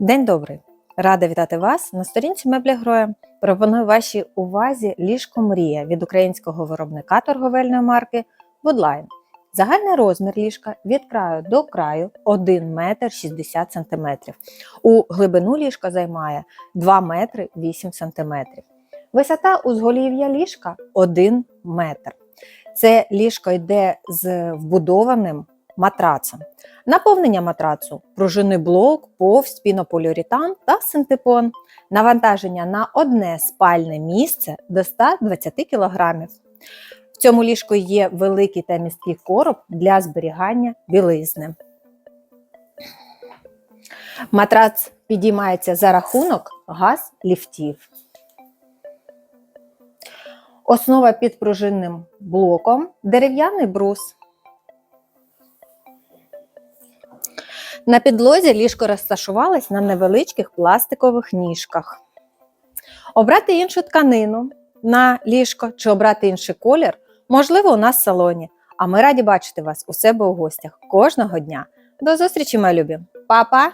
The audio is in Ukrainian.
День добрий! Рада вітати вас на сторінці меблі Гроя. Пропоную вашій увазі ліжко Мрія від українського виробника торговельної марки Woodline. Загальний розмір ліжка від краю до краю 1 метр 60 см. У глибину ліжка займає 2 метри 8 см. Висота узголів'я ліжка 1 метр. Це ліжко йде з вбудованим матрацем. Наповнення матрацу пружинний блок, повз, пінополіуретан та синтепон. Навантаження на одне спальне місце до 120 кг. В цьому ліжку є великий та місткий короб для зберігання білизни. Матрац підіймається за рахунок газ-ліфтів. Основа під пружинним блоком дерев'яний брус. На підлозі ліжко розташувалось на невеличких пластикових ніжках. Обрати іншу тканину на ліжко чи обрати інший колір можливо у нас в салоні. А ми раді бачити вас у себе у гостях кожного дня. До зустрічі, мої любі! Па-па!